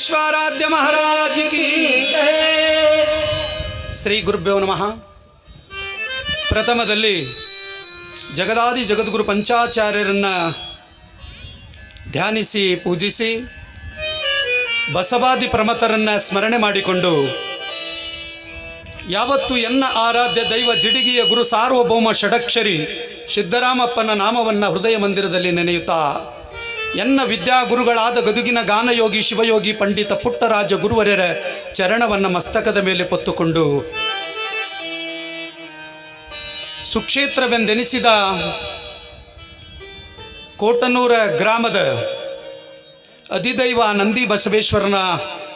ವಿಶ್ವಾರಾಧ್ಯ ಮಹಾರಾಜ ಕಿ ಶ್ರೀ ಗುರುಭ್ಯೋ ನಮಃ. ಪ್ರಥಮದಲ್ಲಿ ಜಗದಾದಿ ಜಗದ್ಗುರು ಪಂಚಾಚಾರ್ಯರನ್ನ ಧ್ಯಾನಿಸಿ, ಪೂಜಿಸಿ, ಬಸವಾದಿ ಪ್ರಮತರನ್ನ ಸ್ಮರಣೆ ಮಾಡಿಕೊಂಡು ಯಾವತ್ತು ಎನ್ನ ಆರಾಧ್ಯ ದೈವ ಜಿಡಿಗಿಯ ಗುರು ಸಾರ್ವಭೌಮ ಷಡಕ್ಷರಿ ಸಿದ್ದರಾಮಪ್ಪನ ನಾಮವನ್ನು ಹೃದಯ ಮಂದಿರದಲ್ಲಿ ನೆನೆಯುತ್ತಾ ಎನ್ನ ವಿದ್ಯಾಗುರುಗಳಾದ ಗದುಗಿನ ಗಾನಯೋಗಿ, ಶಿವಯೋಗಿ, ಪಂಡಿತ ಪುಟ್ಟರಾಜ ಗುರುವರ್ಯರ ಚರಣವನ್ನು ಮಸ್ತಕದ ಮೇಲೆ ಪೊತ್ತುಕೊಂಡು ಸುಕ್ಷೇತ್ರವೆಂದೆನಿಸಿದ ಕೋಟನೂರ ಗ್ರಾಮದ ಅಧಿದೈವ ನಂದಿ ಬಸವೇಶ್ವರನ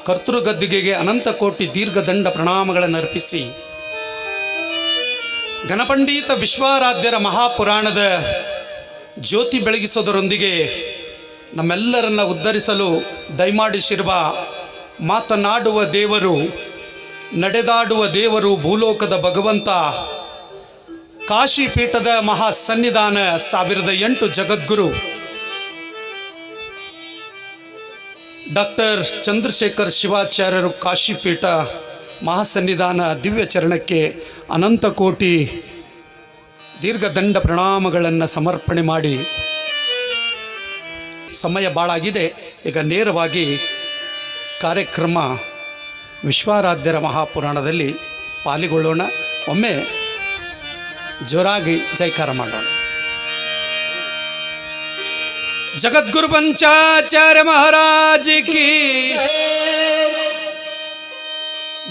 ಕರ್ತೃಗದ್ದುಗೆಗೆ ಅನಂತ ಕೋಟಿ ದೀರ್ಘದಂಡ ಪ್ರಣಾಮಗಳನ್ನು ಅರ್ಪಿಸಿ ಘನಪಂಡಿತ ವಿಶ್ವಾರಾಧ್ಯರ ಮಹಾಪುರಾಣದ ಜ್ಯೋತಿ ಬೆಳಗಿಸೋದರೊಂದಿಗೆ ನಮ್ಮೆಲ್ಲರನ್ನ ಉದ್ಧರಿಸಲು ದಯಮಾಡಿಸಿರುವ ಮಾತನಾಡುವ ದೇವರು, ನಡೆದಾಡುವ ದೇವರು ಭೂಲೋಕದ ಭಗವಂತ. ಕಾಶಿ ಪೀಠದ ಮಹಾ ಸನ್ನಿಧಾನ ಸಾವಿರದ ಎಂಟು ಜಗದ್ಗುರು. ಡಾಕ್ಟರ್ ಚಂದ್ರಶೇಖರ್ ಶಿವಾಚಾರ್ಯರು ಕಾಶಿಪೀಠ ಮಹಾಸನ್ನಿಧಾನ ದಿವ್ಯ ಚರಣಕ್ಕೆ ಅನಂತ ಕೋಟಿ ದೀರ್ಘದಂಡ ಪ್ರಣಾಮಗಳನ್ನು ಸಮರ್ಪಣೆ ಮಾಡಿ ಸಮಯ ಭಾಳಾಗಿದೆ ಈಗ ನೇರವಾಗಿ ಕಾರ್ಯಕ್ರಮ ವಿಶ್ವಾರಾಧ್ಯರ ಮಹಾಪುರಾಣದಲ್ಲಿ ಪಾಲಿಗೊಳ್ಳೋಣ. ಒಮ್ಮೆ ಜೋರಾಗಿ ಜೈಕಾರ ಮಾಡೋಣ. ಜಗದ್ಗುರು ಪಂಚಾಚಾರ್ಯ ಮಹಾರಾಜ ಕಿ.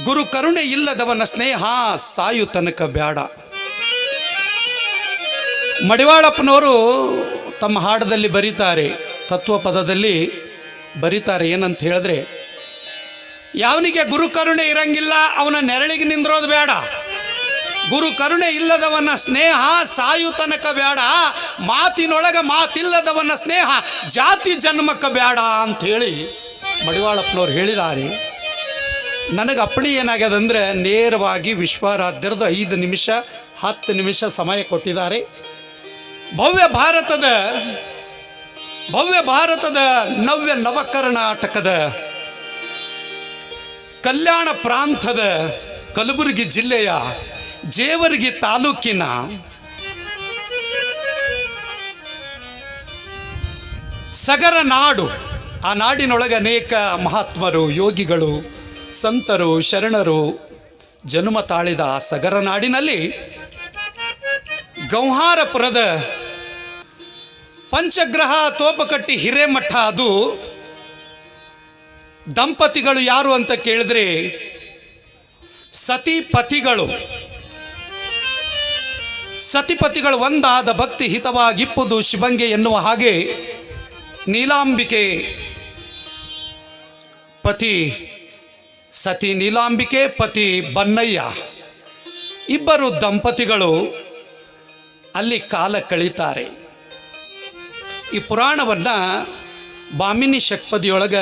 ಗುರು ಕರುಣೆ ಇಲ್ಲದವನ ಸ್ನೇಹ ಸಾಯು ತನಕ ಬ್ಯಾಡ. ಮಡಿವಾಳಪ್ಪನವರು ತಮ್ಮ ಹಾಡದಲ್ಲಿ ಬರೀತಾರೆ ತತ್ವ ಪದದಲ್ಲಿ ಬರೀತಾರೆ ಏನಂತ ಹೇಳಿದ್ರೆ, ಯಾವನಿಗೆ ಗುರು ಕರುಣೆ ಇರಂಗಿಲ್ಲ, ಅವನ ನೆರಳಿಗೆ ನಿಂದ್ರೋದು ಬೇಡ. ಗುರು ಕರುಣೆ ಇಲ್ಲದವನ ಸ್ನೇಹ ಸಾಯು ತನಕ ಬೇಡ. ಮಾತಿನೊಳಗೆ ಮಾತಿಲ್ಲದವನ ಸ್ನೇಹ ಜಾತಿ ಜನ್ಮಕ್ಕೆ ಬೇಡ ಅಂಥೇಳಿ ಮಡಿವಾಳಪ್ಪನವ್ರು ಹೇಳಿದ್ದಾರೆ ನನಗೆ ಅಪ್ಪಣೆ ಏನಾಗ್ಯದಂದ್ರೆ ನೇರವಾಗಿ ವಿಶ್ವಾರಾಧ್ಯರದು ಐದು ನಿಮಿಷ, ಹತ್ತು ನಿಮಿಷ ಸಮಯ ಕೊಟ್ಟಿದ್ದಾರೆ. ಭವ್ಯ ಭಾರತದ ಭವ್ಯ ಭಾರತದ ನವ್ಯ ನವಕರ್ನಾಟಕದ ಕಲ್ಯಾಣ ಪ್ರಾಂತದ ಕಲಬುರಗಿ ಜಿಲ್ಲೆಯ ಜೇವರ್ಗಿ ತಾಲೂಕಿನ ಸಗರ ನಾಡು, ಆ ನಾಡಿನೊಳಗೆ ಅನೇಕ ಮಹಾತ್ಮರು, ಯೋಗಿಗಳು, ಸಂತರು, ಶರಣರು, ಜನ್ಮ ತಾಳಿದ ಆ ಸಗರ ನಾಡಿನಲ್ಲಿ ಗೌಹಾರಪುರದ ಪಂಚಗ್ರಹ, ತೋಪಕಟ್ಟಿ, ಹಿರೇಮಠ ಅದು ದಂಪತಿಗಳು ಯಾರು ಅಂತ ಕೇಳಿದ್ರೆ ಸತಿಪತಿಗಳು ಸತಿಪತಿಗಳು ಒಂದಾದ ಭಕ್ತಿ ಹಿತವಾಗಿಪ್ಪುದು ಶಿವಂಗೆ ಎನ್ನುವ ಹಾಗೆ ನೀಲಾಂಬಿಕೆ ಪತಿ ಸತಿ ನೀಲಾಂಬಿಕೆ, ಪತಿ ಬನ್ನಯ್ಯ. ಇಬ್ಬರು ದಂಪತಿಗಳು ಅಲ್ಲಿ ಕಾಲ ಕಳೀತಾರೆ. ಈ ಪುರಾಣವನ್ನು ಬಾಮಿನಿ ಷಟ್ಪದಿಯೊಳಗ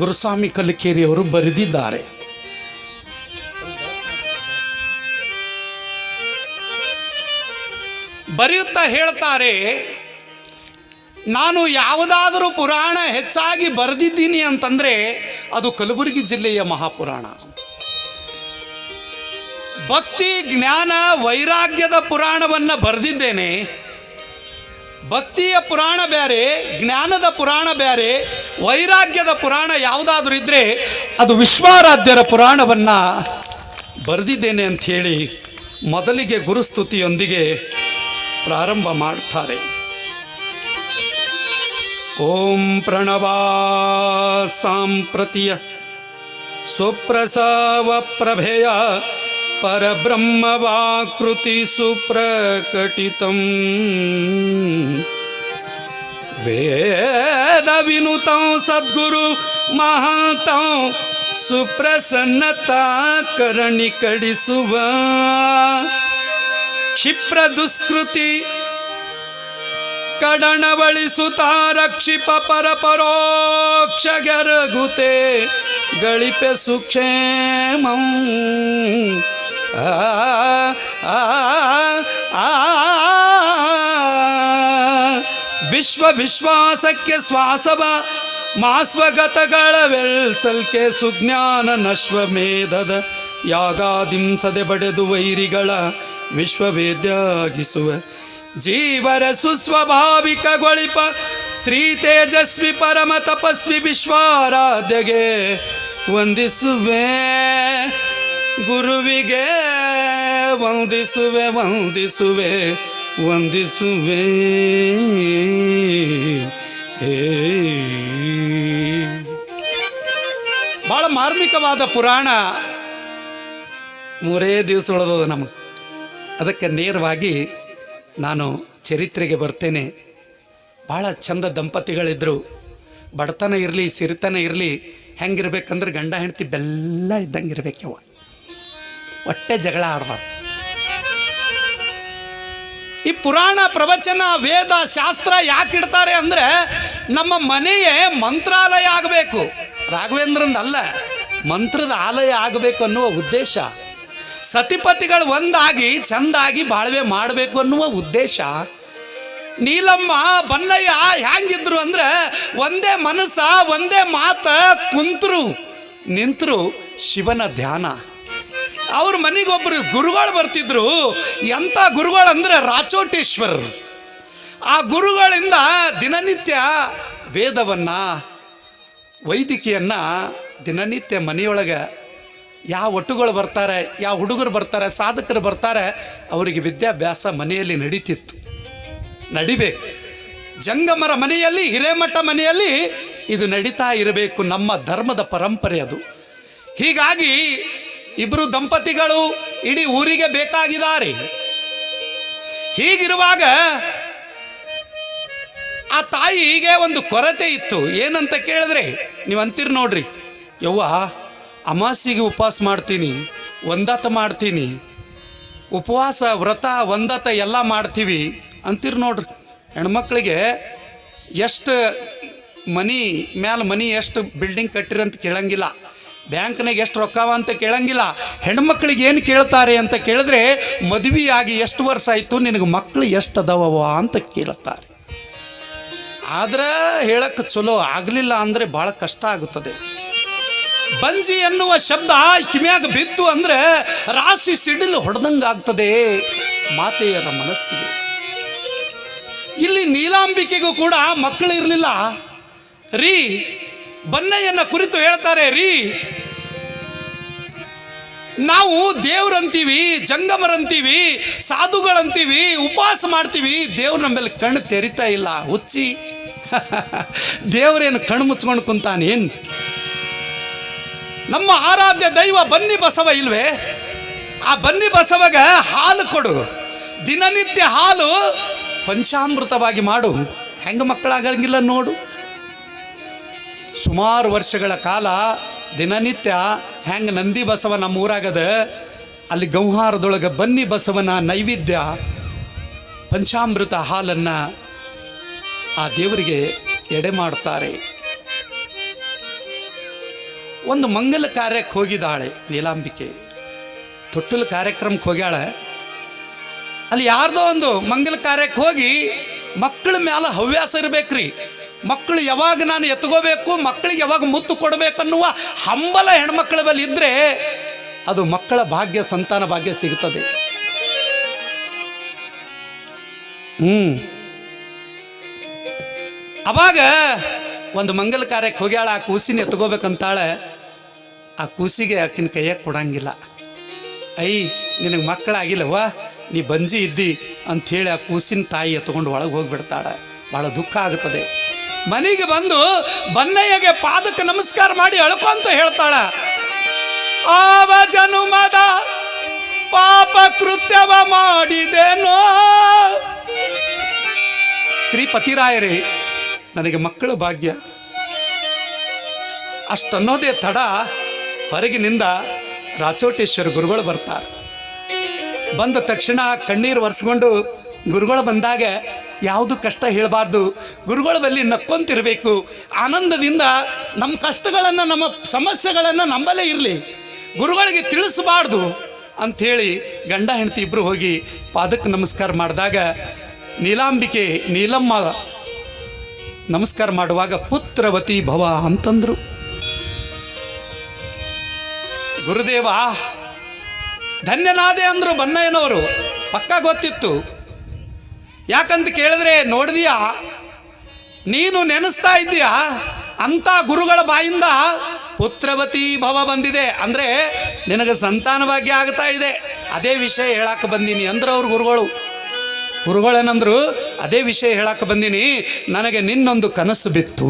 ಗುರುಸ್ವಾಮಿ ಕಲಿಕೇರಿಯವರು ಬರೆದಿದ್ದಾರೆ. ಬರೆಯುತ್ತಾ ಹೇಳ್ತಾರೆ, ನಾನು ಯಾವುದಾದರೂ ಪುರಾಣ ಹೆಚ್ಚಾಗಿ ಬರೆದಿದ್ದೀನಿ ಅಂತಂದರೆ ಅದು ಕಲಬುರಗಿ ಜಿಲ್ಲೆಯ ಮಹಾಪುರಾಣ. ಭಕ್ತಿ, ಜ್ಞಾನ, ವೈರಾಗ್ಯದ ಪುರಾಣವನ್ನು ಬರೆದಿದ್ದೇನೆ ಭಕ್ತಿಯ ಪುರಾಣ ಬೇರೆ ಜ್ಞಾನದ ಪುರಾಣ ಬೇರೆ ವೈರಾಗ್ಯದ ಪುರಾಣ ಯಾವುದಾದ್ರೂ ಇದ್ದರೆ ಅದು ವಿಶ್ವಾರಾಧ್ಯರ ಪುರಾಣವನ್ನು ಬರೆದಿದ್ದೇನೆ ಅಂತ ಹೇಳಿ ಮೊದಲಿಗೆ ಗುರುಸ್ತುತಿಯೊಂದಿಗೆ ಪ್ರಾರಂಭ ಮಾಡ್ತಾರೆ. ಓಂ ಪ್ರಣವಾ ಸಾಂಪ್ರತಿಯ ಸುಪ್ರಸವ ಪ್ರಭೆಯ ಪರಬ್ರಹ್ಮವಾಕೃತಿ ಸುಪ್ರಕಟಿತಂ ವೇದ ವಿನುತಂ ಸದ್ಗುರು ಮಹಾಂತಂ क्षिप्रदुष्कृति ಕಡಣವಳಿಸುತ್ತ ರಕ್ಷಿಪ ಪರ ಪರೋಕ್ಷ ಗೆರಗುತೆ ಗಳಿಪೆ ಸುಕ್ಷೇಮಂ. ವಿಶ್ವ ವಿಶ್ವಾಸಕ್ಕೆ ಶ್ವಾಸವ ಮಾಸ್ವಗತಗಳ ವೆಲ್ಸಲ್ಕೆ ಸುಜ್ಞಾನ ನಶ್ವಮೇಧದ ಯಾಗಾದಿಂಸದೆ ಬಡೆದು ವೈರಿಗಳ ವಿಶ್ವವೇದ್ಯಾಗಿಸುವ. ಜೀವರ ಸುಸ್ವಾಭಾವಿಕಗೊಳಿಪ, ಶ್ರೀ ತೇಜಸ್ವಿ ಪರಮ ತಪಸ್ವಿ ವಿಶ್ವಾರಾಧ್ಯಗೆ ವಂದಿಸುವೆ. ಗುರುವಿಗೆ ವಂದಿಸುವೆ ವಂದಿಸುವೆ ವಂದಿಸುವೆ. ಬಹಳ ಮಾರ್ಮಿಕವಾದ ಪುರಾಣ. ಮೂರೇ ದಿವಸ ಉಳಿದದ ನಮಗೆ. ಅದಕ್ಕೆ ನೇರವಾಗಿ ನಾನು ಚರಿತ್ರೆಗೆ ಬರ್ತೇನೆ. ಭಾಳ ಚಂದ ದಂಪತಿಗಳಿದ್ದರು ಬಡತನ ಇರಲಿ, ಸಿರಿತನ ಇರಲಿ, ಹೆಂಗಿರ್ಬೇಕಂದ್ರೆ ಗಂಡ, ಹೆಂಡತಿ ಬೆಲ್ಲ ಇದ್ದಂಗೆ ಇರ್ಬೇಕವ ಹೊಟ್ಟೆ ಜಗಳ ಆಡಬಾರ್ದು. ಈ ಪುರಾಣ ಪ್ರವಚನ, ವೇದ, ಶಾಸ್ತ್ರ ಯಾಕೆ ಇಡ್ತಾರೆ ಅಂದರೆ ನಮ್ಮ ಮನೆಯೇ ಮಂತ್ರಾಲಯ ಆಗಬೇಕು. ರಾಘವೇಂದ್ರನಲ್ಲ, ಮಂತ್ರದ ಆಲಯ ಆಗಬೇಕು ಅನ್ನುವ ಉದ್ದೇಶ. ಸತಿಪತಿಗಳು ಒಂದಾಗಿ, ಚಂದಾಗಿ ಬಾಳ್ವೆ ಮಾಡಬೇಕು ಅನ್ನುವ ಉದ್ದೇಶ. ನೀಲಮ್ಮ, ಬನ್ನಯ್ಯ ಹ್ಯಾಂಗಿದ್ರು ಅಂದ್ರೆ ಒಂದೇ ಮನಸ್ಸ, ಒಂದೇ ಮಾತ ಕುಂತರು, ನಿಂತರು ಶಿವನ ಧ್ಯಾನ. ಅವ್ರ ಮನೆಗೊಬ್ಬರು ಗುರುಗಳು ಬರ್ತಿದ್ರು. ಎಂಥ ಗುರುಗಳು ಅಂದ್ರೆ ರಾಚೋಟೇಶ್ವರರು. ಆ ಗುರುಗಳಿಂದ ದಿನನಿತ್ಯ ವೇದವನ್ನ, ವೈದಿಕಿಯನ್ನ ದಿನನಿತ್ಯ ಮನೆಯೊಳಗೆ ಯಾವ ಒಟ್ಟುಗಳು ಬರ್ತಾರೆ, ಯಾವ ಹುಡುಗರು ಬರ್ತಾರೆ, ಸಾಧಕರು ಬರ್ತಾರೆ, ಅವರಿಗೆ ವಿದ್ಯಾಭ್ಯಾಸ ಮನೆಯಲ್ಲಿ ನಡೀತಿತ್ತು. ನಡಿಬೇಕು. ಜಂಗಮರ ಮನೆಯಲ್ಲಿ, ಹಿರೇಮಠ ಮನೆಯಲ್ಲಿ ಇದು ನಡೀತಾ ಇರಬೇಕು ನಮ್ಮ ಧರ್ಮದ ಪರಂಪರೆ ಅದು. ಹೀಗಾಗಿ ಇಬ್ಬರು ದಂಪತಿಗಳು ಇಡೀ ಊರಿಗೆ ಬೇಕಾಗಿದ್ದಾರೆ. ಹೀಗಿರುವಾಗ ಆ ತಾಯಿ ತಾಯಿಗೆ ಒಂದು ಕೊರತೆ ಇತ್ತು. ಏನಂತ ಕೇಳಿದ್ರೆ, ನೀವು ಅಂತೀರಿ ನೋಡ್ರಿ. ಯವ್ವ ಅಮಾಸಿಗೆ ಉಪವಾಸ ಮಾಡ್ತೀನಿ, ಒಂದತ ಮಾಡ್ತೀನಿ, ಉಪವಾಸ, ವ್ರತ, ಒಂದತ ಎಲ್ಲ ಮಾಡ್ತೀವಿ ಅಂತೀರಿ ನೋಡ್ರಿ. ಹೆಣ್ಮಕ್ಳಿಗೆ ಎಷ್ಟು ಮನಿ, ಮ್ಯಾಲ ಮನಿ ಎಷ್ಟು ಬಿಲ್ಡಿಂಗ್ ಕಟ್ಟಿರಂತ ಕೇಳಂಗಿಲ್ಲ. ಬ್ಯಾಂಕ್ನಾಗ ಎಷ್ಟು ರೊಕ್ಕವ ಅಂತ ಕೇಳಂಗಿಲ್ಲ. ಹೆಣ್ಮಕ್ಳಿಗೆ ಏನು ಕೇಳ್ತಾರೆ ಅಂತ ಕೇಳಿದ್ರೆ ಮದುವೆಯಾಗಿ ಎಷ್ಟು ವರ್ಷ ಆಯಿತು, ನಿನಗೆ ಮಕ್ಕಳು ಎಷ್ಟು ಅದಾವವ ಅಂತ ಕೇಳುತ್ತಾರೆ ಆದ್ರೆ ಹೇಳಕ್ಕೆ ಚಲೋ ಆಗಲಿಲ್ಲ ಅಂದರೆ ಭಾಳ ಕಷ್ಟ ಆಗುತ್ತದೆ. ಬಂಜಿ ಎನ್ನುವ ಶಬ್ದ ಕಿಮ್ಯಾಗ ಬಿತ್ತು ಅಂದ್ರೆ ರಾಶಿ ಸಿಡಿಲು ಹೊಡೆದಂಗೆ ಆಗ್ತದೆ ಮಾತೆಯರ ಮನಸ್ಸಿಗೆ. ಇಲ್ಲಿ ನೀಲಾಂಬಿಕೆಗೂ ಕೂಡ ಮಕ್ಕಳು ಇರಲಿಲ್ಲ. ರೀ ಬನ್ನಯ್ಯನ ಕುರಿತು ಹೇಳ್ತಾರೆ, ರೀ. ನಾವು ದೇವ್ರಂತೀವಿ, ಜಂಗಮರಂತೀವಿ, ಸಾಧುಗಳಂತೀವಿ, ಉಪವಾಸ ಮಾಡ್ತೀವಿ. ದೇವ್ರ ನಮ್ಮ ಮೇಲೆ ಕಣ್ಣು ತೆರಿತಾ ಇಲ್ಲ, ಹುಚ್ಚಿ. ದೇವ್ರೇನು ಕಣ್ಣು ಮುಚ್ಕೊಂಡು ಕುಂತಾನೇನು ನಮ್ಮ ಆರಾಧ್ಯ ದೈವ ಬನ್ನಿ ಬಸವ ಇಲ್ವೇ? ಆ ಬನ್ನಿ ಬಸವಗ ಹಾಲು ಕೊಡು. ದಿನನಿತ್ಯ ಹಾಲು ಪಂಚಾಮೃತವಾಗಿ ಮಾಡು. ಹೆಂಗ ಮಕ್ಕಳಾಗಂಗಿಲ್ಲ ನೋಡು. ಸುಮಾರು ವರ್ಷಗಳ ಕಾಲ ದಿನನಿತ್ಯ ಹೆಂಗೆ ನಂದಿ ಬಸವ ನಮ್ಮ ಊರಾಗದ ಅಲ್ಲಿ ಗಂಹಾರದೊಳಗೆ ಬನ್ನಿ ಬಸವನ ನೈವೇದ್ಯ, ಪಂಚಾಮೃತ ಹಾಲನ್ನು ಆ ದೇವರಿಗೆ ಎಡೆ ಮಾಡ್ತಾರೆ. ಒಂದು ಮಂಗಲ ಕಾರ್ಯಕ್ಕೆ ಹೋಗಿದ್ದಾಳೆ ನೀಲಾಂಬಿಕೆ. ತೊಟ್ಟಲು ಕಾರ್ಯಕ್ರಮಕ್ಕೆ ಹೋಗ್ಯಾಳೆ. ಅಲ್ಲಿ ಯಾರ್ದೋ ಒಂದು ಮಂಗಲ ಕಾರ್ಯಕ್ಕೆ ಹೋಗಿ ಮಕ್ಕಳ ಮ್ಯಾಲ ಹವ್ಯಾಸ ಇರಬೇಕ್ರಿ. ಮಕ್ಕಳು ಯಾವಾಗ ನಾನು ಎತ್ಕೋಬೇಕು, ಮಕ್ಕಳಿಗೆ ಯಾವಾಗ ಮುತ್ತು ಕೊಡಬೇಕನ್ನುವ ಹಂಬಲ ಹೆಣ್ಮಕ್ಳ ಬಳಿ ಇದ್ದರೆ ಅದು ಮಕ್ಕಳ ಭಾಗ್ಯ, ಸಂತಾನ ಭಾಗ್ಯ ಸಿಗುತ್ತದೆ. ಹ್ಞೂ ಅವಾಗ ಒಂದು ಮಂಗಲ ಕಾರ್ಯಕ್ಕೆ ಹೋಗ್ಯಾಳ, ಆ ಕೂಸಿನ ಎತ್ಕೋಬೇಕಂತಾಳೆ. ಆ ಕೂಸಿಗೆ ಆಕಿನ ಕೈಯಾಗ ಕೊಡಂಗಿಲ್ಲ. ಅಯ್ಯ ನಿನಗೆ ಮಕ್ಕಳಾಗಿಲ್ಲವ ನೀ ಬಂಜಿ ಇದ್ದಿ ಅಂಥೇಳಿ ಆ ಕೂಸಿನ ತಾಯಿ ಎತ್ಕೊಂಡು ಒಳಗೆ ಹೋಗಿಬಿಡ್ತಾಳೆ. ಭಾಳ ದುಃಖ ಆಗುತ್ತದೆ. ಮನೆಗೆ ಬಂದು ಬನ್ನಯ್ಯಗೆ ಪಾದಕ್ಕೆ ನಮಸ್ಕಾರ ಮಾಡಿ ಅಳ್ಕೊಂತ ಹೇಳ್ತಾಳ. ಆವ ಜನುಮದ ಪಾಪ ಕೃತ್ಯವ ಮಾಡಿದೆನೋ. ಶ್ರೀಪತಿರಾಯರೇ ನನಗೆ ಮಕ್ಕಳ ಭಾಗ್ಯ. ಅಷ್ಟನ್ನೋದೇ ತಡ, ಹೊರಗಿನಿಂದ ರಾಚೋಟೇಶ್ವರ ಗುರುಗಳು ಬರ್ತಾರೆ. ಬಂದ ತಕ್ಷಣ ಕಣ್ಣೀರು ಒರೆಸ್ಕೊಂಡು ಗುರುಗಳು ಬಂದಾಗ ಯಾವುದು ಕಷ್ಟ ಹೇಳಬಾರ್ದು. ಗುರುಗಳ ಬಲ್ಲಿ ನಕ್ಕೊಂತಿರಬೇಕು. ಆನಂದದಿಂದ ನಮ್ಮ ಕಷ್ಟಗಳನ್ನು, ನಮ್ಮ ಸಮಸ್ಯೆಗಳನ್ನು ನಂಬಲೇ ಇರಲಿ. ಗುರುಗಳಿಗೆ ತಿಳಿಸಬಾರ್ದು ಅಂಥೇಳಿ ಗಂಡ ಹೆಂಡತಿ ಇಬ್ಬರು ಹೋಗಿ ಪಾದಕ್ಕೆ ನಮಸ್ಕಾರ ಮಾಡಿದಾಗ ನೀಲಾಂಬಿಕೆ ನೀಲಮ್ಮ ನಮಸ್ಕಾರ ಮಾಡುವಾಗ ಪುತ್ರವತಿ ಭವ ಅಂತಂದರು. ಗುರುದೇವ, ಧನ್ಯನಾದೆ ಅಂದರು ಬನ್ನಯ್ಯನವರು. ಪಕ್ಕ ಗೊತ್ತಿತ್ತು. ಯಾಕಂತ ಕೇಳಿದ್ರೆ ನೋಡಿದೀಯ? ನೀನು ನೆನೆಸ್ತಾ ಇದ್ದೀಯಾ? ಅಂತ ಗುರುಗಳ ಬಾಯಿಂದ ಪುತ್ರವತಿ ಭವ ಬಂದಿದೆ. ಅಂದರೆ ನಿನಗೆ ಸಂತಾನವಾಗಿ ಆಗ್ತಾ ಇದೆ. ಅದೇ ವಿಷಯ ಹೇಳಕ್ಕೆ ಬಂದೀನಿ ಅಂದ್ರೆ ಅವ್ರ ಗುರುಗಳು. ಗುರುಗಳೇನಂದ್ರು, ಅದೇ ವಿಷಯ ಹೇಳಕ್ಕೆ ಬಂದೀನಿ, ನನಗೆ ನಿನ್ನೊಂದು ಕನಸು ಬಿತ್ತು.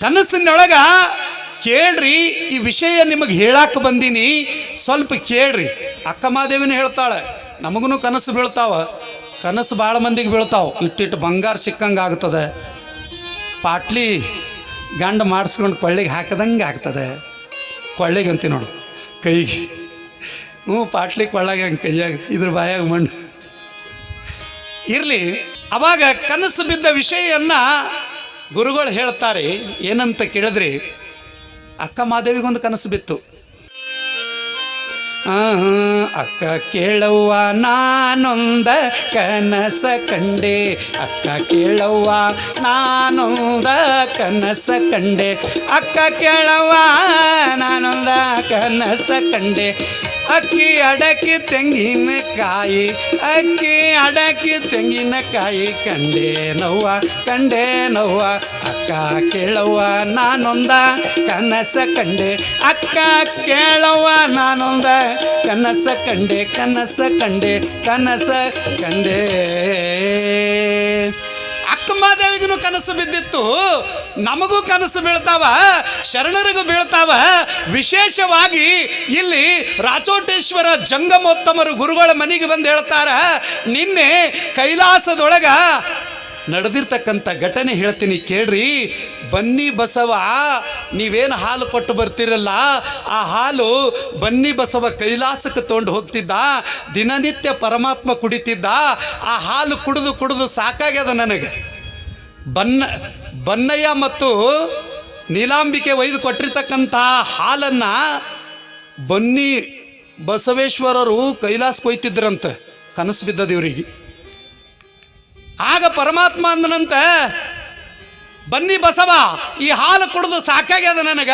ಕನಸಿನೊಳಗ ಕೇಳ್ರಿ, ಈ ವಿಷಯ ನಿಮಗೆ ಹೇಳಕ್ಕೆ ಬಂದೀನಿ. ಸ್ವಲ್ಪ ಕೇಳ್ರಿ. ಅಕ್ಕ ಮಾದೇವಿನ ಹೇಳ್ತಾಳೆ ನಮಗೂ ಕನಸು ಬೀಳ್ತಾವ. ಕನಸು ಭಾಳ ಮಂದಿಗೆ ಬೀಳ್ತಾವೆ. ಇಟ್ಟಿಟ್ಟು ಬಂಗಾರ ಸಿಕ್ಕಂಗೆ ಆಗ್ತದೆ. ಪಾಟ್ಲಿ ಗಂಡ ಮಾಡಿಸ್ಕೊಂಡು ಕೊಳ್ಳಿಗೆ ಹಾಕದಂಗೆ ಆಗ್ತದೆ. ಕೊಳ್ಳಿಗೆ ಅಂತೀವಿ ನೋಡು. ಕೈಗೆ. ಹ್ಞೂ, ಪಾಟ್ಲಿ ಕೊಳ್ಳಾಗ ಹಂಗೆ ಕೈಯಾಗ, ಇದ್ರ ಬಾಯಾಗ ಮಣ್ಣು. ಇರಲಿ, ಅವಾಗ ಕನಸು ಬಿದ್ದ ವಿಷಯವನ್ನು ಗುರುಗಳು ಹೇಳ್ತಾರೆ. ಏನಂತ ಕೇಳಿದ್ರಿ? ಅಕ್ಕ ಮಾದೇವಿಗೊಂದು ಕನಸು ಬಿತ್ತು. ಅಕ್ಕ ಕೇಳವ್ವ, ನಾನೊಂದ ಕನಸ ಕಂಡೆ. ಅಕ್ಕ ಕೇಳವ್ವ, ನಾನೊಂದ ಕನಸ ಕಂಡೆ. ಅಕ್ಕ ಕೇಳವ್ವ, ನಾನೊಂದ ಕನಸ ಕಂಡೆ. ಅಕ್ಕಿ ಅಡಕಿ ತೆಂಗಿನಕಾಯಿ ಅಕ್ಕಿ ಅಡಕಿ ತೆಂಗಿನಕಾಯಿ ಕಂಡೆ ನೋವ ಕಂಡೆ ನೋವ ಅಕ್ಕ ಕೇಳವ್ವ, ನಾನೊಂದ ಕನಸ ಕಂಡೆ. ಅಕ್ಕ ಕೇಳವ್ವ, ನಾನೊಂದ ಕನಸ ಕಂಡೆ ಕನಸ ಕಂಡೆ ಕನಸ ಕಂಡೆ. ಅಕ್ಕಮಾದೇವಿಗೂ ಕನಸು ಬಿದ್ದಿತ್ತು, ನಮಗೂ ಕನಸು ಬೀಳ್ತಾವ, ಶರಣರಿಗೂ ಬೀಳ್ತಾವ. ವಿಶೇಷವಾಗಿ ಇಲ್ಲಿ ರಾಚೋಟೇಶ್ವರ ಜಂಗಮೋತ್ತಮರು ಗುರುಗಳ ಮನೆಗೆ ಬಂದು ಹೇಳ್ತಾರ, ನಿನ್ನೆ ಕೈಲಾಸದೊಳಗ ನಡೆದಿರ್ತಕ್ಕಂಥ ಘಟನೆ ಹೇಳ್ತೀನಿ ಕೇಳ್ರಿ. ಬನ್ನಿ ಬಸವ, ನೀವೇನು ಹಾಲು ಕೊಟ್ಟು ಬರ್ತಿರಲ್ಲ? ಆ ಹಾಲು ಬನ್ನಿ ಬಸವ ಕೈಲಾಸಕ್ಕೆ ತೊಗೊಂಡು ಹೋಗ್ತಿದ್ದ, ದಿನನಿತ್ಯ ಪರಮಾತ್ಮ ಕುಡಿತಿದ್ದ, ಆ ಹಾಲು ಕುಡಿದು ಕುಡಿದು ಸಾಕಾಗ್ಯದ ನನಗೆ. ಬನ್ನ, ಬನ್ನಯ್ಯ ಮತ್ತು ನೀಲಾಂಬಿಕೆ ಒಯ್ದು ಕೊಟ್ಟಿರ್ತಕ್ಕಂಥ ಹಾಲನ್ನು ಬನ್ನಿ ಬಸವೇಶ್ವರರು ಕೈಲಾಸ ಕೊಯ್ತಿದ್ರಂತೆ ಕನಸು ಬಿದ್ದದ ಇವರಿಗೆ. ಆಗ ಪರಮಾತ್ಮ ಅಂದನಂತ, ಬನ್ನಿ ಬಸವ, ಈ ಹಾಲು ಕುಡಿದು ಸಾಕಾಗ್ಯದ ನನಗ?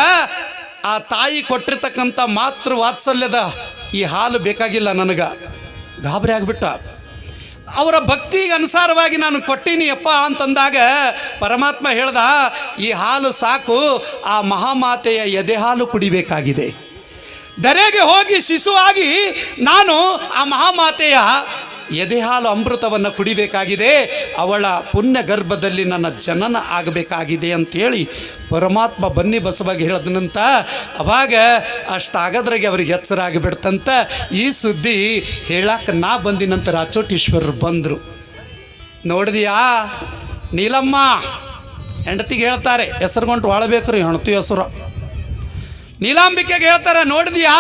ಆ ತಾಯಿ ಕೊಟ್ಟಿರ್ತಕ್ಕಂಥ ಮಾತೃ ವಾತ್ಸಲ್ಯದ ಈ ಹಾಲು ಬೇಕಾಗಿಲ್ಲ ನನಗ. ಗಾಬರಿ ಆಗ್ಬಿಟ್ಟ. ಅವರ ಭಕ್ತಿಗೆ ಅನುಸಾರವಾಗಿ ನಾನು ಕೊಟ್ಟೀನಿ ಅಪ್ಪ ಅಂತಂದಾಗ ಪರಮಾತ್ಮ ಹೇಳ್ದ, ಈ ಹಾಲು ಸಾಕು, ಆ ಮಹಾಮಾತೆಯ ಎದೆ ಹಾಲು ಕುಡಿಬೇಕಾಗಿದೆ. ದರೆಗೆ ಹೋಗಿ ಶಿಶುವಾಗಿ ನಾನು ಆ ಮಹಾಮಾತೆಯ ಎದೆ ಹಾಲು ಅಮೃತವನ್ನು ಕುಡಿಬೇಕಾಗಿದೆ, ಅವಳ ಪುಣ್ಯ ಗರ್ಭದಲ್ಲಿ ನನ್ನ ಜನನ ಆಗಬೇಕಾಗಿದೆ ಅಂತೇಳಿ ಪರಮಾತ್ಮ ಬನ್ನಿ ಬಸವಾಗಿ ಹೇಳಿದನಂತ ಅವಾಗ ಅಷ್ಟಾಗದ್ರಾಗೆ ಅವ್ರಿಗೆ ಎಚ್ಚರ ಆಗಿಬಿಡ್ತಂತ ಈ ಸುದ್ದಿ ಹೇಳಕ್ಕೆ ನಾ ಬಂದಿನಂತ ರಾಚೋಟೀಶ್ವರರು ಬಂದರು. ನೋಡಿದ್ಯಾ? ನೀಲಮ್ಮ, ಹೆಂಡತಿಗೆ ಹೇಳ್ತಾರೆ ಹೆಸರುಗೊಂಡು ಒಳಬೇಕು ರೀ ಹೆಸರು. ನೀಲಾಂಬಿಕೆಗೆ ಹೇಳ್ತಾರೆ, ನೋಡಿದ್ಯಾ?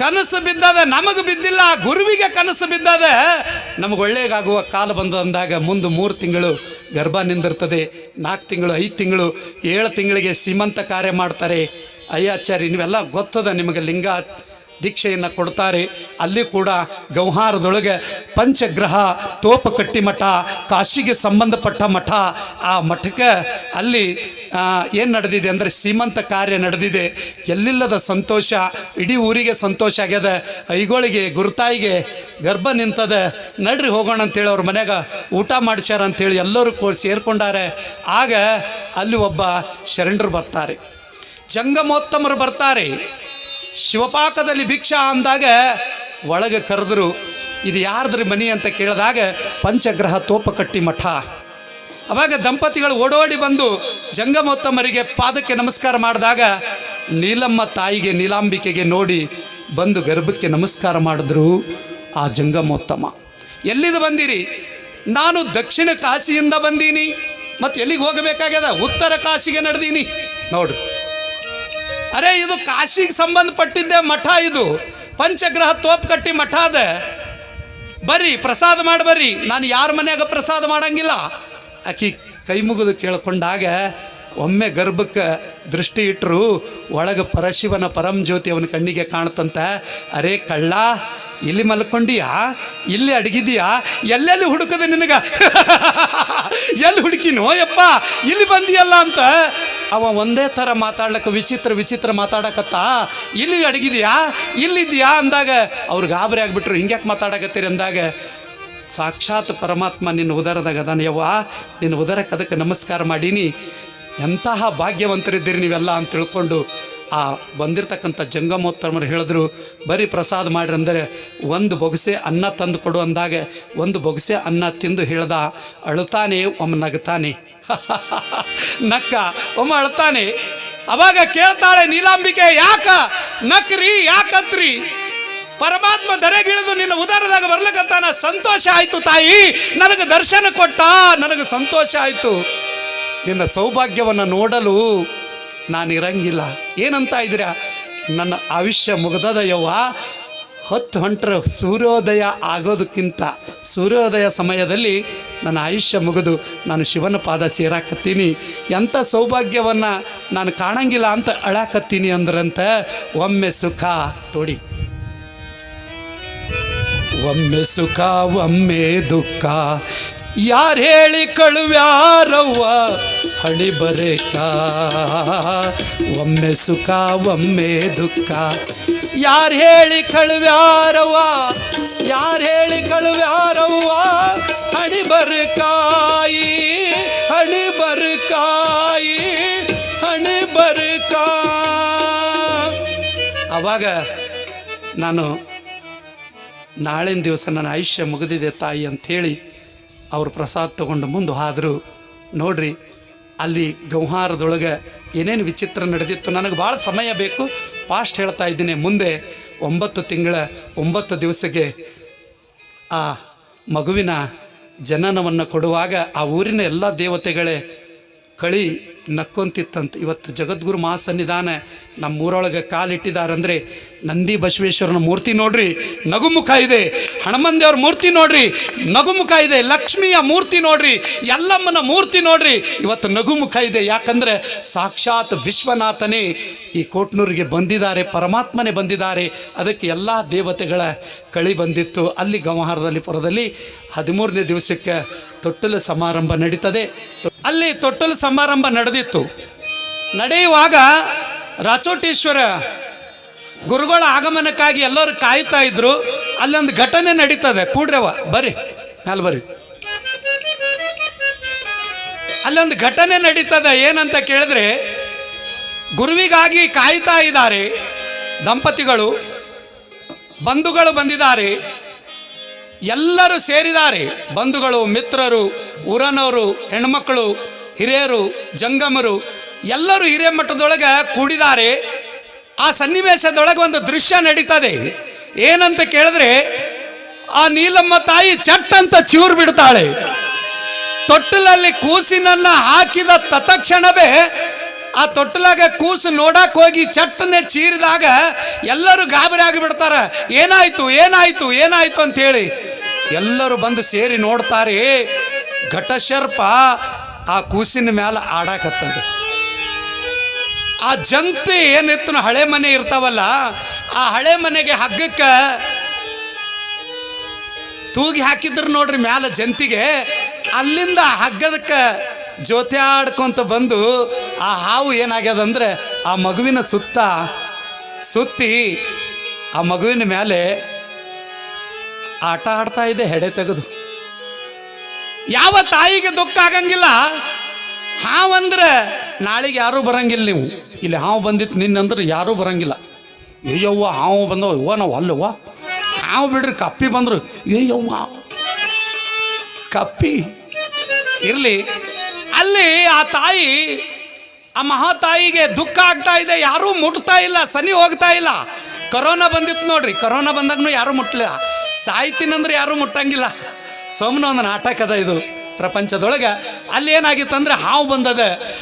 ಕನಸು ಬಿದ್ದದ ನಮಗೆ ಬಿದ್ದಿಲ್ಲ, ಗುರುವಿಗೆ ಕನಸು ಬಿದ್ದದೆ ನಮಗೆ ಒಳ್ಳೇಗಾಗುವ ಕಾಲ ಬಂದು ಅಂದಾಗ ಮುಂದೆ ಮೂರು ತಿಂಗಳು ಗರ್ಭ ನಿಂದಿರ್ತದೆ, ನಾಲ್ಕು ತಿಂಗಳು, ಐದು ತಿಂಗಳು, ಏಳು ತಿಂಗಳಿಗೆ ಸೀಮಂತ ಕಾರ್ಯ ಮಾಡ್ತಾರೆ. ಅಯ್ಯಾಚಾರಿ ನೀವೆಲ್ಲ ಗೊತ್ತದ ನಿಮಗೆ ಲಿಂಗ ದೀಕ್ಷೆಯನ್ನು ಕೊಡ್ತಾರೆ. ಅಲ್ಲಿ ಕೂಡ ಗೌಹಾರದೊಳಗೆ ಪಂಚಗ್ರಹ ತೋಪಕಟ್ಟಿ ಮಠ ಕಾಶಿಗೆ ಸಂಬಂಧಪಟ್ಟ ಮಠ, ಆ ಮಠಕ್ಕೆ ಅಲ್ಲಿ ಏನು ನಡೆದಿದೆ ಅಂದರೆ ಸೀಮಂತ ಕಾರ್ಯ ನಡೆದಿದೆ. ಎಲ್ಲಿಲ್ಲದ ಸಂತೋಷ, ಇಡೀ ಊರಿಗೆ ಸಂತೋಷ ಆಗ್ಯದ. ಐಗೋಳಿಗೆ, ಗುರುತಾಯಿಗೆ ಗರ್ಭ ನಿಂತದ. ನಡ್ರಿ ಹೋಗೋಣ ಅಂತೇಳಿ ಅವ್ರ ಮನ್ಯಾಗ ಊಟ ಮಾಡಿಸ್ಯಾರ ಅಂತೇಳಿ ಎಲ್ಲರೂ ಕೋ, ಸೇರ್ಕೊಂಡಾರೆ. ಆಗ ಅಲ್ಲಿ ಒಬ್ಬ ಶರಣರು ಬರ್ತಾರೆ. ಜಂಗಮೋತ್ತಮರು ಬರ್ತಾರೆ. ಶಿವಪಾಕದಲ್ಲಿ ಭಿಕ್ಷಾ ಅಂದಾಗ ಒಳಗೆ ಕರೆದ್ರು, ಇದು ಯಾರ್ದ್ರಿ ಮನಿ ಅಂತ ಕೇಳಿದಾಗ ಪಂಚಗ್ರಹ ತೋಪಕಟ್ಟಿ ಮಠ. ಅವಾಗ ದಂಪತಿಗಳು ಓಡೋಡಿ ಬಂದು ಜಂಗಮೋತ್ತಮರಿಗೆ ಪಾದಕ್ಕೆ ನಮಸ್ಕಾರ ಮಾಡಿದಾಗ ನೀಲಮ್ಮ ತಾಯಿಗೆ, ನೀಲಾಂಬಿಕೆಗೆ ನೋಡಿ ಬಂದು ಗರ್ಭಕ್ಕೆ ನಮಸ್ಕಾರ ಮಾಡಿದ್ರು ಆ ಜಂಗಮೋತ್ತಮ. ಎಲ್ಲಿದು ಬಂದಿರಿ? ನಾನು ದಕ್ಷಿಣ ಕಾಶಿಯಿಂದ ಬಂದೀನಿ. ಮತ್ತು ಎಲ್ಲಿಗೆ ಹೋಗಬೇಕಾಗ್ಯದ? ಉತ್ತರ ಕಾಶಿಗೆ ನಡೆದೀನಿ. ನೋಡು. ಅರೆ, ಇದು ಕಾಶಿಗೆ ಸಂಬಂಧಪಟ್ಟಿದ್ದೆ ಮಠ ಇದು. ಪಂಚಗ್ರಹ ತೋಪ್ ಕಟ್ಟಿ ಮಠ ಅದ. ಬರ್ರಿ, ಪ್ರಸಾದ ಮಾಡಿ ಬರ್ರಿ. ನಾನು ಯಾರ ಮನೆಯಾಗ ಪ್ರಸಾದ ಮಾಡಂಗಿಲ್ಲ. ಆಕಿ ಕೈ ಮುಗಿದು ಕೇಳ್ಕೊಂಡಾಗ ಒಮ್ಮೆ ಗರ್ಭಕ್ಕೆ ದೃಷ್ಟಿ ಇಟ್ಟರು ಒಳಗೆ ಪರಶಿವನ ಪರಂ ಜ್ಯೋತಿ ಅವನ ಕಣ್ಣಿಗೆ ಕಾಣ್ತಂತ, ಅರೇ ಕಳ್ಳ, ಇಲ್ಲಿ ಮಲ್ಕೊಂಡಿಯಾ? ಇಲ್ಲಿ ಅಡಗಿದೀಯಾ? ಎಲ್ಲೆಲ್ಲಿ ಹುಡುಕದೆ ನಿನಗ? ಎಲ್ಲಿ ಹುಡುಕಿನೋ, ಯಪ್ಪ, ಇಲ್ಲಿ ಬಂದಿಯಲ್ಲ ಅಂತ. ಅವ ಒಂದೇ ಥರ ಮಾತಾಡ್ಲಕ್ಕ ವಿಚಿತ್ರ ವಿಚಿತ್ರ ಮಾತಾಡಕತ್ತ, ಇಲ್ಲಿ ಅಡಗಿದೀಯಾ? ಇಲ್ಲಿದ್ದೀಯಾ ಅಂದಾಗ ಅವ್ರು ಗಾಬರಿ ಆಗಿಬಿಟ್ರು. ಹಿಂಗ್ಯಾಕೆ ಮಾತಾಡಕತ್ತೀರಿ ಅಂದಾಗ ಸಾಕ್ಷಾತ್ ಪರಮಾತ್ಮ ನಿನ್ನ ಉದರದಾಗ ಅದಾನ. ಯವ್ವ, ನಿನ್ನ ಉದರಕ್ಕೆ ಅದಕ್ಕೆ ನಮಸ್ಕಾರ ಮಾಡೀನಿ. ಎಂತಹ ಭಾಗ್ಯವಂತರಿದ್ದೀರಿ ನೀವೆಲ್ಲ ಅಂತ ತಿಳ್ಕೊಂಡು ಆ ಬಂದಿರತಕ್ಕಂಥ ಜಂಗಮೋತ್ತಮರು ಹೇಳಿದ್ರು, ಬರೀ ಪ್ರಸಾದ ಮಾಡ್ರಿ ಅಂದರೆ ಒಂದು ಬೊಗಸೆ ಅನ್ನ ತಂದು ಕೊಡು ಅಂದಾಗ ಒಂದು ಬೊಗಸೆ ಅನ್ನ ತಿಂದು ಹೇಳ್ದ, ಅಳುತ್ತಾನೆ, ಒಮ್ಮೆ ನಗ್ತಾನೆ. ನಕ್ಕ, ಒಮ್ಮೆ ಅಳ್ತಾನೆ ಅವಾಗ ಕೇಳ್ತಾಳೆ, ನೀಲಾಂಬಿಕೆ ಯಾಕ? ನಕ್ರಿ, ಯಾಕತ್ರಿ? ಪರಮಾತ್ಮ ದರೆಗಿಳಿದು ನಿನ್ನ ಉದಾರದಾಗ ಬರ್ಲಿಕ್ಕಂತಾನ ಸಂತೋಷ ಆಯ್ತು ತಾಯಿ. ನನಗೆ ದರ್ಶನ ಕೊಟ್ಟ, ನನಗೆ ಸಂತೋಷ ಆಯ್ತು. ನಿನ್ನ ಸೌಭಾಗ್ಯವನ್ನು ನೋಡಲು ನಾನು ಇರಂಗಿಲ್ಲ. ಏನಂತ ಇದ್ರ ನನ್ನ ಆಯುಷ್ಯ ಮುಗ್ದದ ಯವ್ವ ಹೊತ್ತು ಹೊಂಟ್ರ ಸೂರ್ಯೋದಯ ಆಗೋದಕ್ಕಿಂತ ಸೂರ್ಯೋದಯ ಸಮಯದಲ್ಲಿ ನನ್ನ ಆಯುಷ್ಯ ಮುಗಿದು ನಾನು ಶಿವನ ಪಾದ ಸೇರಾಕತ್ತೀನಿ. ಎಂಥ ಸೌಭಾಗ್ಯವನ್ನು ನಾನು ಕಾಣಂಗಿಲ್ಲ ಅಂತ ಅಳಾಕತ್ತೀನಿ ಅಂದ್ರಂತ ಒಮ್ಮೆ ಸುಖ ತೋಡಿ. ಒಮ್ಮೆ ಸುಖ, ಒಮ್ಮೆ ದುಃಖ. ಯಾರು ಹೇಳಿ ಕಳುವ್ಯಾರವ್ವ? ಹಳಿ ಬರೇಕ. ಒಮ್ಮೆ ಸುಖ, ಒಮ್ಮೆ ದುಃಖ. ಯಾರು ಹೇಳಿ ಕಳುವ್ಯಾರವ್ವ? ಯಾರು ಹೇಳಿ ಕಳುವ್ಯಾರವ್ವ? ಹಣಿ ಬರಕಾಯಿ ಹಣಿ ಬರಕಾಯಿ, ಹಣಿ ಬರಕಾ. ಅವಾಗ ನಾನು ನಾಳಿನ ದಿವಸ ನನ್ನ ಆಯುಷ್ಯ ಮುಗಿದಿದೆ ತಾಯಿ ಅಂಥೇಳಿ ಅವರು ಪ್ರಸಾದ ತಗೊಂಡು ಮುಂದೆ ಹೋದರು. ನೋಡ್ರಿ, ಅಲ್ಲಿ ಗೌಹಾರದೊಳಗೆ ಏನೇನು ವಿಚಿತ್ರ ನಡೆದಿತ್ತು ನನಗೆ ಭಾಳ ಸಮಯ ಬೇಕು. ಫಾಸ್ಟ್ ಹೇಳ್ತಾ ಇದ್ದೀನಿ, ಮುಂದೆ ಒಂಬತ್ತು ತಿಂಗಳ, ಒಂಬತ್ತು ದಿವಸಕ್ಕೆ ಆ ಮಗುವಿನ ಜನನವನ್ನು ಕೊಡುವಾಗ ಆ ಊರಿನ ಎಲ್ಲ ದೇವತೆಗಳೇ ಕಳಿ ನಕ್ಕೊಂತಿತ್ತಂತ. ಇವತ್ತು ಜಗದ್ಗುರು ಮಹಾಸನ್ನಿಧಾನ ನಮ್ಮ ಊರೊಳಗೆ ಕಾಲಿಟ್ಟಿದ್ದಾರಂದ್ರೆ ನಂದಿ ಬಸವೇಶ್ವರನ ಮೂರ್ತಿ ನೋಡ್ರಿ, ನಗುಮುಖ ಇದೆ. ಹನುಮಂದೇವ್ರ ಮೂರ್ತಿ ನೋಡ್ರಿ, ನಗುಮುಖ ಇದೆ. ಲಕ್ಷ್ಮಿಯ ಮೂರ್ತಿ ನೋಡ್ರಿ ಎಲ್ಲಮ್ಮನ ಮೂರ್ತಿ ನೋಡ್ರಿ, ಇವತ್ತು ನಗುಮುಖ ಇದೆ. ಯಾಕಂದರೆ ಸಾಕ್ಷಾತ್ ವಿಶ್ವನಾಥನೇ ಈ ಕೋಟ್ನೂರಿಗೆ ಬಂದಿದ್ದಾರೆ, ಪರಮಾತ್ಮನೇ ಬಂದಿದ್ದಾರೆ. ಅದಕ್ಕೆ ಎಲ್ಲ ದೇವತೆಗಳ ಕಳಿ ಬಂದಿತ್ತು. ಅಲ್ಲಿ ಗಮಹಾರದಲ್ಲಿ, ಪುರದಲ್ಲಿ ಹದಿಮೂರನೇ ದಿವಸಕ್ಕೆ ತೊಟ್ಟಲು ಸಮಾರಂಭ ನಡೀತದೆ. ಅಲ್ಲಿ ತೊಟ್ಟಲು ಸಮಾರಂಭ ನಡೆದಿತ್ತು. ನಡೆಯುವಾಗ ರಾಚೋಟೇಶ್ವರ ಗುರುಗಳ ಆಗಮನಕ್ಕಾಗಿ ಎಲ್ಲರೂ ಕಾಯ್ತಾ ಇದ್ರು. ಅಲ್ಲೊಂದು ಘಟನೆ ನಡೀತದೆ. ಕೂಡ್ರವ, ಬರ್ರಿ ಅಲ್ಲಿ ಬರ್ರಿ. ಅಲ್ಲೊಂದು ಘಟನೆ ನಡೀತದೆ. ಏನಂತ ಕೇಳಿದ್ರೆ, ಗುರುವಿಗಾಗಿ ಕಾಯ್ತಾ ಇದ್ದಾರೆ ದಂಪತಿಗಳು, ಬಂಧುಗಳು ಬಂದಿದ್ದಾರೆ. ಎಲ್ಲರೂ ಸೇರಿದ್ದಾರೆ. ಬಂಧುಗಳು, ಮಿತ್ರರು ಊರನವರು ಹೆಣ್ಮಕ್ಕಳು ಹಿರಿಯರು, ಜಂಗಮರು, ಎಲ್ಲರೂ ಹಿರಿಯ ಮಟ್ಟದೊಳಗೆ ಕೂಡಿದ್ದಾರೆ. ಆ ಸನ್ನಿವೇಶದೊಳಗೆ ಒಂದು ದೃಶ್ಯ ನಡೀತದೆ. ಏನಂತ ಕೇಳಿದ್ರೆ, ಆ ನೀಲಮ್ಮ ತಾಯಿ ಚಟ್ ಅಂತ ಚೂರು ಬಿಡ್ತಾಳೆ. ತೊಟ್ಟಲಲ್ಲಿ ಕೂಸಿನನ್ನ ಹಾಕಿದ ತತ್ಕ್ಷಣವೇ ಆ ತೊಟ್ಟಲಾಗ ಕೂಸು ನೋಡಕ್ ಹೋಗಿ ಚಟ್ಟನೆ ಚೀರಿದಾಗ ಎಲ್ಲರೂ ಗಾಬರಿ ಆಗಿಬಿಡ್ತಾರ. ಏನಾಯ್ತು ಏನಾಯ್ತು ಏನಾಯ್ತು ಅಂತ ಹೇಳಿ. ಎಲ್ಲರೂ ಬಂದು ಸೇರಿ ನೋಡ್ತಾರೆ. ಘಟಶರ್ಪ ಆ ಕೂಸಿನ ಮ್ಯಾಲೆ ಆಡಾಕತ್ತದ. ಆ ಜಂತಿ ಏನಿತ್ತು ಹಳೆ ಮನೆ ಇರ್ತಾವಲ್ಲ, ಆ ಹಳೆ ಮನೆಗೆ ಹಗ್ಗಕ್ಕೆ ತೂಗಿ ಹಾಕಿದ್ರು ನೋಡ್ರಿ ಮ್ಯಾಲ ಜಂತಿಗೆ. ಅಲ್ಲಿಂದ ಹಗ್ಗದಕ್ಕೆ ಜೋತ್ಯಾಡ್ಕೊಂತ ಬಂದು ಆ ಹಾವು ಏನಾಗ್ಯದಂದ್ರೆ ಆ ಮಗುವಿನ ಸುತ್ತ ಸುತ್ತಿ ಆ ಮಗುವಿನ ಮೇಲೆ ಆಟ ಆಡ್ತಾ ಇದೆ, ಹೆಡೆ ತೆಗೆದು. ಯಾವ ತಾಯಿಗೆ ದುಃಖ ಆಗಂಗಿಲ್ಲ. ಹಾವಂದ್ರೆ ನಾಳೆಗೆ ಯಾರೂ ಬರಂಗಿಲ್ಲ ನೀವು. ಇಲ್ಲಿ ಹಾವು ಬಂದಿತ್ತು ನಿನ್ನಂದ್ರೆ ಯಾರೂ ಬರಂಗಿಲ್ಲ. ಏಯ್ಯವ್ವ ಹಾವು ಬಂದವ, ಯವ್ವ, ನಾವು ಅಲ್ಲವ್ವ. ಹಾವು ಬಿಡ್ರಿ, ಕಪ್ಪಿ ಬಂದ್ರು. ಏಯ್ಯವ್ವ ಕಪ್ಪಿ. ಇರಲಿ. ಅಲ್ಲಿ ಆ ತಾಯಿ, ಆ ಮಹಾ ತಾಯಿಗೆ ದುಃಖ ಆಗ್ತಾ ಇದೆ, ಯಾರೂ ಮುಟ್ತಾ ಇಲ್ಲ, ಸನಿ ಹೋಗ್ತಾ ಇಲ್ಲ. ಕರೋನಾ ಬಂದಿತ್ತು ನೋಡ್ರಿ, ಕರೋನಾ ಬಂದಾಗೂ ಯಾರೂ ಮುಟ್ಲಿಲ್ಲ. ಸಾಯ್ತೀನಂದ್ರೆ ಯಾರೂ ಮುಟ್ಟಂಗಿಲ್ಲ. ಒಂದು ನಾಟಕ ಅದ ಇದು ಪ್ರಪಂಚದೊಳಗೆ. ಅಲ್ಲಿ ಏನಾಗಿತ್ತು ಅಂದ್ರೆ ಹಾವು ಬಂದದ,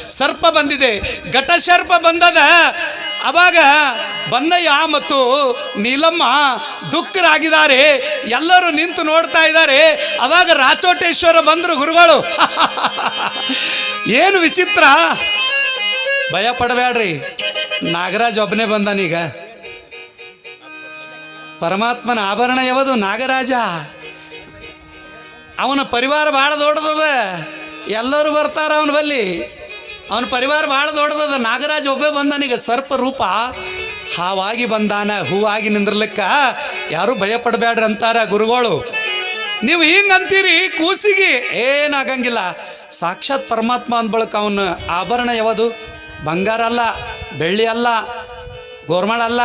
ಸರ್ಪ ಬಂದಿದೆ ಘಟಸರ್ಪ ಬಂದದ. ಅವಾಗ ಬನ್ನಯ್ಯ ಮತ್ತು ನೀಲಮ್ಮ ದುಃಖರಾಗಿದ್ದಾರೆ. ಎಲ್ಲರೂ ನಿಂತು ನೋಡ್ತಾ ಇದ್ದಾರೆ. ಅವಾಗ ರಾಚೋಟೇಶ್ವರ ಬಂದರು ಗುರುಗಳು. ಏನು ವಿಚಿತ್ರ. ಭಯ ಪಡಬೇಡ್ರಿ. ನಾಗರಾಜ್ ಒಬ್ಬನೇ ಬಂದನೀಗ. ಪರಮಾತ್ಮನ ಆಭರಣ ಯಾವುದು? ನಾಗರಾಜ. ಅವನ ಪರಿವಾರ ಭಾಳ ದೊಡ್ಡದದ. ಎಲ್ಲರೂ ಬರ್ತಾರ ಅವನ ಬಲ್ಲಿ. ಅವನ ಪರಿವಾರ ಭಾಳ ದೊಡ್ಡದದ. ನಾಗರಾಜ ಒಬ್ಬೇ ಬಂದನೀಗ ಸರ್ಪ ರೂಪ. ಹಾವಾಗಿ ಬಂದಾನ, ಹೂವಾಗಿ ನಿಂದ್ರಲಿಕ್ಕ. ಯಾರು ಭಯ ಪಡಬೇಡ್ರಿ ಅಂತಾರ ಗುರುಗಳು. ನೀವು ಹಿಂಗೆ ಅಂತೀರಿ ಕೂಸಿಗೆ ಏನಾಗಂಗಿಲ್ಲ ಸಾಕ್ಷಾತ್ ಪರಮಾತ್ಮ ಅಂದ ಬಳಿಕ ಅವನ ಆಭರಣ ಯಾವುದು? ಬಂಗಾರ ಅಲ್ಲ, ಬೆಳ್ಳಿ ಅಲ್ಲ, ಗೋರ್ಮಳ ಅಲ್ಲ,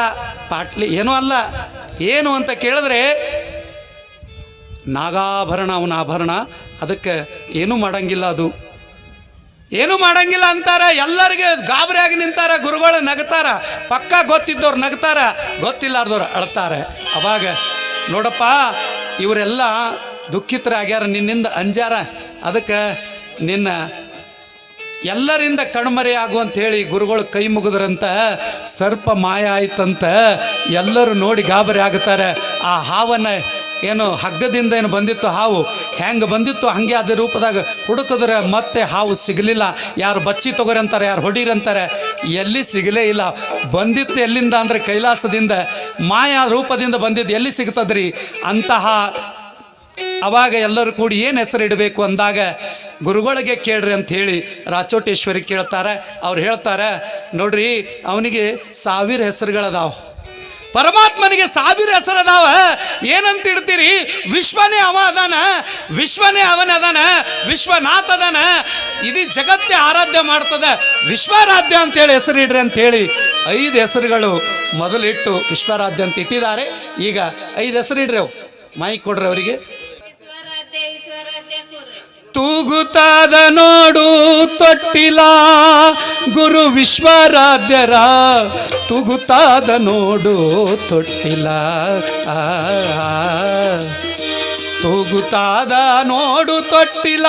ಪಾಟ್ಲಿ ಏನೂ ಅಲ್ಲ. ಏನು ಅಂತ ಕೇಳಿದ್ರೆ ನಾಗಾಭರಣ, ಅವನ ಆಭರಣ, ಅದಕ್ಕೆ ಏನೂ ಮಾಡಂಗಿಲ್ಲ ಅದು. ಏನೂ ಮಾಡಂಗಿಲ್ಲ ಅಂತಾರೆ, ಎಲ್ಲರಿಗೆ ಗಾಬರಿಯಾಗಿ ನಿಂತಾರ, ಗುರುಗಳು ನಗ್ತಾರ, ಪಕ್ಕ ಗೊತ್ತಿದ್ದವ್ರು ನಗ್ತಾರ, ಗೊತ್ತಿಲ್ಲಾರ್ದವ್ರು ಅಳ್ತಾರೆ. ಅವಾಗ ನೋಡಪ್ಪ, ಇವರೆಲ್ಲ ದುಃಖಿತರಾಗ್ಯಾರ ನಿನ್ನಿಂದ ಅಂಜಾರ. ಅದಕ್ಕೆ ನಿನ್ನ ಎಲ್ಲರಿಂದ ಕಣ್ಮರೆ ಆಗುವಂತ ಹೇಳಿ ಗುರುಗಳು ಕೈ ಮುಗಿದ್ರಂತ, ಸರ್ಪ ಮಾಯ ಆಯ್ತಂತ, ಎಲ್ಲರೂ ನೋಡಿ ಗಾಬರಿ ಆಗುತ್ತಾರೆ ಆ ಹಾವನ್ನ ಏನು ಹಗ್ಗದಿಂದ ಏನು ಬಂದಿತ್ತು ಹಾವು, ಹೆಂಗೆ ಬಂದಿತ್ತು ಹಾಗೆ ಅದೇ ರೂಪದಾಗ ಹುಡುಕಿದ್ರೆ ಮತ್ತೆ ಹಾವು ಸಿಗಲಿಲ್ಲ. ಯಾರು ಬಚ್ಚಿ ತೊಗೊರಿ ಅಂತಾರೆ, ಯಾರು ಹೊಡೀರಿ ಅಂತಾರೆ, ಎಲ್ಲಿ ಸಿಗಲೇ ಇಲ್ಲ. ಬಂದಿತ್ತು ಎಲ್ಲಿಂದ ಅಂದರೆ ಕೈಲಾಸದಿಂದ, ಮಾಯಾ ರೂಪದಿಂದ ಬಂದಿದ್ದು ಎಲ್ಲಿ ಸಿಗ್ತದ್ರಿ? ಅಂತಹ ಅವಾಗ ಎಲ್ಲರೂ ಕೂಡಿ ಏನು ಹೆಸರಿಡಬೇಕು ಅಂದಾಗ ಗುರುಗಳಿಗೆ ಕೇಳ್ರಿ ಅಂತ ಹೇಳಿ ರಾಚೋಟೇಶ್ವರಿ ಕೇಳ್ತಾರೆ. ಅವ್ರು ಹೇಳ್ತಾರೆ, ನೋಡ್ರಿ, ಅವನಿಗೆ ಸಾವಿರ ಹೆಸರುಗಳದಾವ. ಪರಮಾತ್ಮನಿಗೆ ಸಾವಿರ ಹೆಸರದಾವ. ಏನಂತ ಇಡ್ತೀರಿ ವಿಶ್ವನೇ ಅವ ಅದಾನ, ವಿಶ್ವನೇ ಅವನ ಅದಾನ, ವಿಶ್ವನಾಥ ಅದಾನ. ಇಡೀ ಜಗತ್ತೇ ಆರಾಧ್ಯ ಮಾಡ್ತದ. ವಿಶ್ವಾರಾಧ್ಯ ಅಂತೇಳಿ ಹೆಸರು ಇಡ್ರಿ ಅಂತ ಹೇಳಿ ಐದು ಹೆಸರುಗಳು ಮೊದಲಿಟ್ಟು ವಿಶ್ವಾರಾಧ್ಯ ಅಂತ ಇಟ್ಟಿದ್ದಾರೆ. ಈಗ ಐದು ಹೆಸರು ಇಡ್ರಿ ಅವು. ಮೈಕ್ ಕೊಡ್ರಿ ಅವರಿಗೆ. ತೂಗುತ್ತಾದ ನೋಡು ತೊಟ್ಟಿಲ. ಗುರು ವಿಶ್ವರಾಧ್ಯರ ತೂಗುತ್ತಾದ ನೋಡು ತೊಟ್ಟಿಲ. ಆ, ತೂಗುತ್ತಾದ ನೋಡು ತೊಟ್ಟಿಲ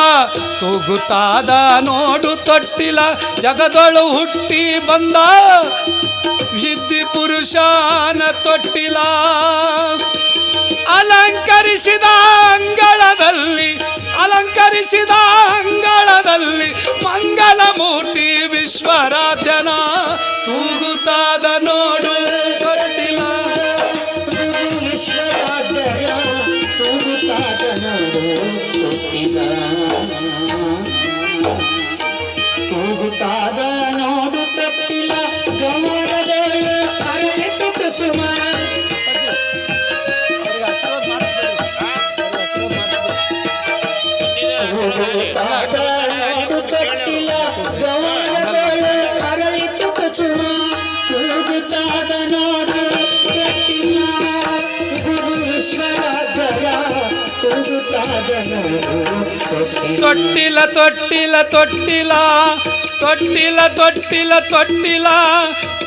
ತೂಗುತ್ತಾದ ನೋಡು ತೊಟ್ಟಿಲ, ಜಗದೊಳು ಹುಟ್ಟಿ ಬಂದ ಸಿದ್ಧಿ ಪುರುಷನ ತೊಟ್ಟಿಲ. ಅಲಂಕರಿಸಿದ ಅಂಗಳದಲ್ಲಿ ಅಲಂಕರಿಸಿದ ಅಂಗಳದಲ್ಲಿ ಮಂಗಲ ಮೂರ್ತಿ ವಿಶ್ವರಾಧ್ಯನ ತೊಟ್ಟಿಲ ತೊಟ್ಟಿಲ ತೊಟ್ಟಿಲ ತೊಟ್ಟಿಲ ತೊಟ್ಟಿಲ ತೊಟ್ಟಿಲ,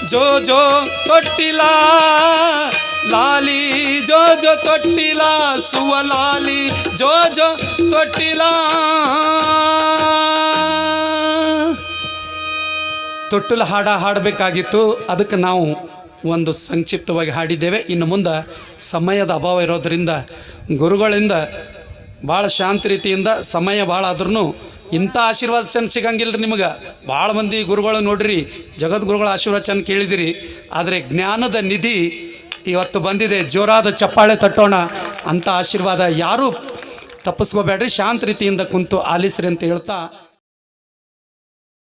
ಜೋ ಜೋ ತೊಟ್ಟಿಲ, ಲಾಲಿ, ಜೋ ಜೋ ತೊಟ್ಟಿಲ ಸುವಲಾಲಿ ಜೋ ಜೋ ತೊಟ್ಟಿಲ. ತೊಟ್ಟಿಲ ಹಾಡ ಹಾಡಬೇಕಾಗಿತ್ತು. ಅದಕ್ಕೆ ನಾವು ಒಂದು ಸಂಕ್ಷಿಪ್ತವಾಗಿ ಹಾಡಿದ್ದೇವೆ. ಇನ್ನು ಮುಂದೆ ಸಮಯದ ಅಭಾವ ಇರೋದರಿಂದ, ಗುರುಗಳಿಂದ ಭಾಳ ಶಾಂತ ರೀತಿಯಿಂದ ಸಮಯ ಭಾಳ ಆದ್ರೂ ಇಂಥ ಆಶೀರ್ವಾದ ಚೆಂದ ಸಿಗಂಗಿಲ್ಲ ನಿಮಗೆ. ಭಾಳ ಮಂದಿ ಗುರುಗಳು ನೋಡ್ರಿ, ಜಗದ್ಗುರುಗಳ ಆಶೀರ್ವಾದ ಚೆಂದ ಕೇಳಿದಿರಿ. ಆದರೆ ಜ್ಞಾನದ ನಿಧಿ ಇವತ್ತು ಬಂದಿದೆ, ಜೋರಾದ ಚಪ್ಪಾಳೆ ತಟ್ಟೋಣ ಅಂಥ ಆಶೀರ್ವಾದ ಯಾರೂ ತಪ್ಪಿಸ್ಕೋಬೇಡ್ರಿ. ಶಾಂತ ರೀತಿಯಿಂದ ಕುಂತು ಆಲಿಸ್ರಿ ಅಂತ ಹೇಳ್ತಾ